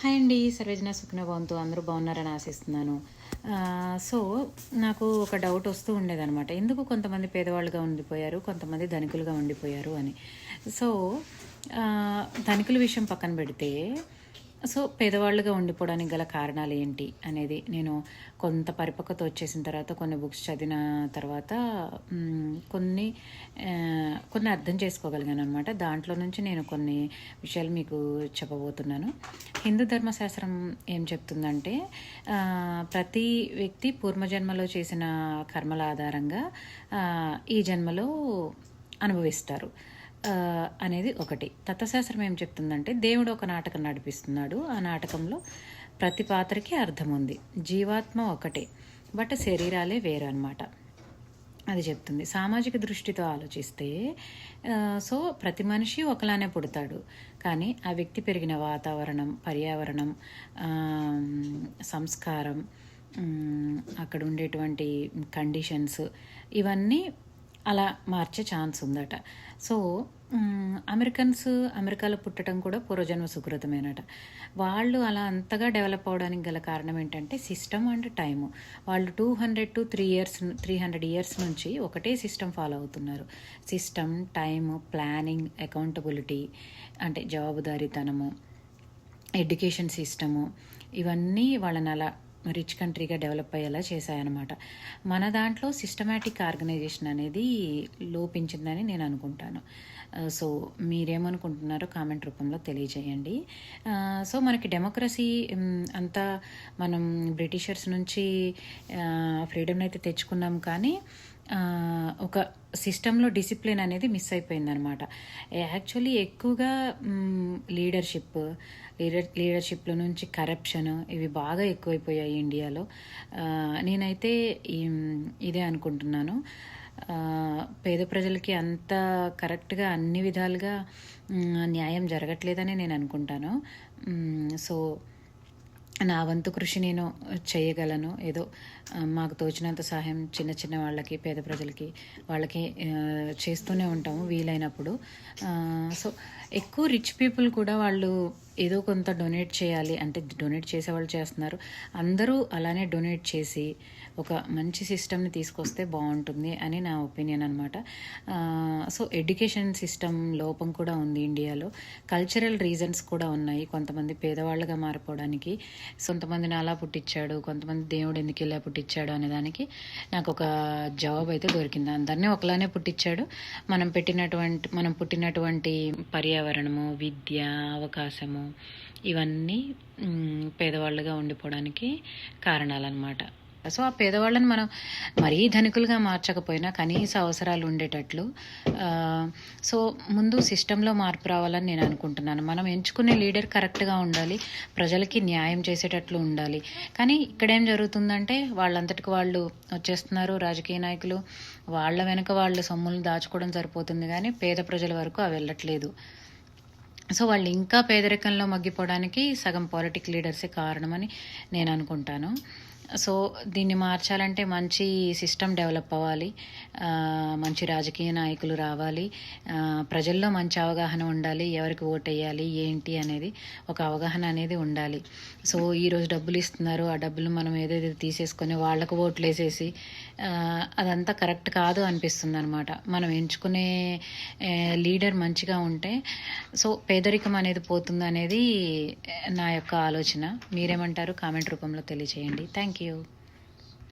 Hi అండి సర్వజన సుఖన భవంతు అందరూ బాగున్నారని ఆశిస్తున్నాను. సో నాకు ఒక డౌట్ వస్తూ ఉండేదనమాట ఎందుకు కొంతమంది పేదవాళ్ళుగా ఉండిపోయారు కొంతమంది ధనికులుగా ఉండిపోయారు అని. సో ధనికుల విషయం పక్కన పెడితే సో పేదవాళ్ళుగా ఉండిపోవడానికి గల కారణాలు ఏంటి అనేది నేను కొంత పరిపక్వత వచ్చేసిన తర్వాత కొన్ని బుక్స్ చదివిన తర్వాత కొన్ని కొన్ని అర్థం చేసుకోగలిగాను అనమాట దాంట్లో నుంచి నేను కొన్ని విషయాలు మీకు చెప్పబోతున్నాను. హిందూ ధర్మశాస్త్రం ఏం చెప్తుందంటే ప్రతి వ్యక్తి పూర్వజన్మలో చేసిన కర్మల ఆధారంగా ఈ జన్మలో అనుభవిస్తారు. అనేది ఒకటి. తత్వశాస్త్రం ఏం చెప్తుందంటే దేవుడు ఒక నాటకం నడిపిస్తున్నాడు. ఆ నాటకంలో ప్రతి పాత్రకి అర్థం ఉంది. జీవాత్మ ఒకటే బట్ శరీరాలే వేరు అనమాట అది చెప్తుంది. సామాజిక దృష్టితో ఆలోచిస్తే సో ప్రతి మనిషి ఒకలానే పుడతాడు. కానీ ఆ వ్యక్తి పెరిగిన వాతావరణం పర్యావరణం సంస్కారం అక్కడ ఉండేటువంటి కండిషన్స్ ఇవన్నీ అలా మార్చే ఛాన్స్ ఉందట. సో అమెరికన్స్ అమెరికాలో పుట్టడం కూడా పూర్వజన్మ సుకృతమేనట. వాళ్ళు అలా అంతగా డెవలప్ అవడానికి గల కారణం ఏంటంటే సిస్టమ్ అండ్ టైము. వాళ్ళు two hundred to three years three hundred years నుంచి ఒకటే సిస్టమ్ ఫాలో అవుతున్నారు. సిస్టమ్ టైము ప్లానింగ్ అకౌంటబిలిటీ అంటే జవాబుదారీతనము ఎడ్యుకేషన్ సిస్టము ఇవన్నీ వాళ్ళని అలా రిచ్ కంట్రీగా డెవలప్ అయ్యేలా చేశాయన్నమాట. మన దాంట్లో సిస్టమేటిక్ ఆర్గనైజేషన్ అనేది లోపించిందని నేను అనుకుంటాను. సో మీరేమనుకుంటున్నారో కామెంట్ రూపంలో తెలియజేయండి. సో మనకి డెమోక్రసీ అంతా మనం బ్రిటిషర్స్ నుంచి ఫ్రీడమ్ అయితే తెచ్చుకున్నాం కానీ ఒక సిస్టంలో డిసిప్లిన్ అనేది మిస్ అయిపోయిందనమాట. యాక్చువల్లీ ఎక్కువగా లీడర్షిప్ లీడర్ లీడర్షిప్లో నుంచి కరప్షన్ ఇవి బాగా ఎక్కువైపోయాయి ఇండియాలో. నేనైతే ఇదే అనుకుంటున్నాను. పేద ప్రజలకి అంత కరెక్ట్గా అన్ని విధాలుగా న్యాయం జరగట్లేదని నేను అనుకుంటాను. సో నా వంతు కృషి నేను చేయగలను. ఏదో మాకు తోచినంత సహాయం చిన్న చిన్న వాళ్ళకి పేద ప్రజలకి వాళ్ళకి చేస్తూనే ఉంటాము వీలైనప్పుడు. సో ఎక్కువ రిచ్ పీపుల్ కూడా వాళ్ళు ఏదో కొంత డొనేట్ చేయాలి అంటే డొనేట్ చేసేవాళ్ళు చేస్తున్నారు. అందరూ అలానే డొనేట్ చేసి ఒక మంచి సిస్టమ్ని తీసుకొస్తే బాగుంటుంది అని నా ఒపీనియన్ అనమాట సో ఎడ్యుకేషన్ సిస్టమ్ లోపం కూడా ఉంది ఇండియాలో. కల్చరల్ రీజన్స్ కూడా ఉన్నాయి. కొంతమంది పేదవాళ్ళుగా మారిపోవడానికి కొంతమందిని అలా పుట్టించాడు కొంతమంది దేవుడు ఎందుకు ఇలా పుట్టించాడు అనే దానికి నాకు ఒక జవాబు అయితే దొరికింది. అందరినీ ఒకలానే పుట్టించాడు. మనం పెట్టినటువంటి మనం పుట్టినటువంటి పర్యావరణము విద్య అవకాశము ఇవన్నీ పేదవాళ్ళుగా ఉండిపోవడానికి కారణాలన్నమాట. సో ఆ పేదవాళ్ళని మనం మరీ ధనికులుగా మార్చకపోయినా కనీస అవసరాలు ఉండేటట్లు సో ముందు సిస్టంలో మార్పు రావాలని నేను అనుకుంటున్నాను. మనం ఎంచుకునే లీడర్ కరెక్ట్గా ఉండాలి ప్రజలకి న్యాయం చేసేటట్లు ఉండాలి. కానీ ఇక్కడేం జరుగుతుందంటే వాళ్ళంతటికి వాళ్ళు వచ్చేస్తున్నారు రాజకీయ నాయకులు వాళ్ళ వెనుక వాళ్ళు సొమ్ములు దాచుకోవడం సరిపోతుంది కానీ పేద ప్రజల వరకు అవి వెళ్ళట్లేదు. సో వాళ్ళు ఇంకా పేదరికంలో మగ్గిపోవడానికి సగం పాలిటిక్ లీడర్సే కారణమని నేను అనుకుంటాను. సో దీన్ని మార్చాలంటే మంచి సిస్టమ్ డెవలప్ అవ్వాలి. మంచి రాజకీయ నాయకులు రావాలి. ప్రజల్లో మంచి అవగాహన ఉండాలి. ఎవరికి ఓటు వేయాలి ఏంటి అనేది ఒక అవగాహన అనేది ఉండాలి. సో ఈరోజు డబ్బులు ఇస్తున్నారు. ఆ డబ్బులు మనం ఏదైతే తీసేసుకొని వాళ్ళకు ఓట్లు వేసేసి అదంతా కరెక్ట్ కాదు అనిపిస్తుంది అనమాట మనం ఎంచుకునే లీడర్ మంచిగా ఉంటే సో పేదరికం అనేది పోతుంది అనేది నా యొక్క ఆలోచన. మీరేమంటారు? కామెంట్ రూపంలో తెలియచేయండి. Thank you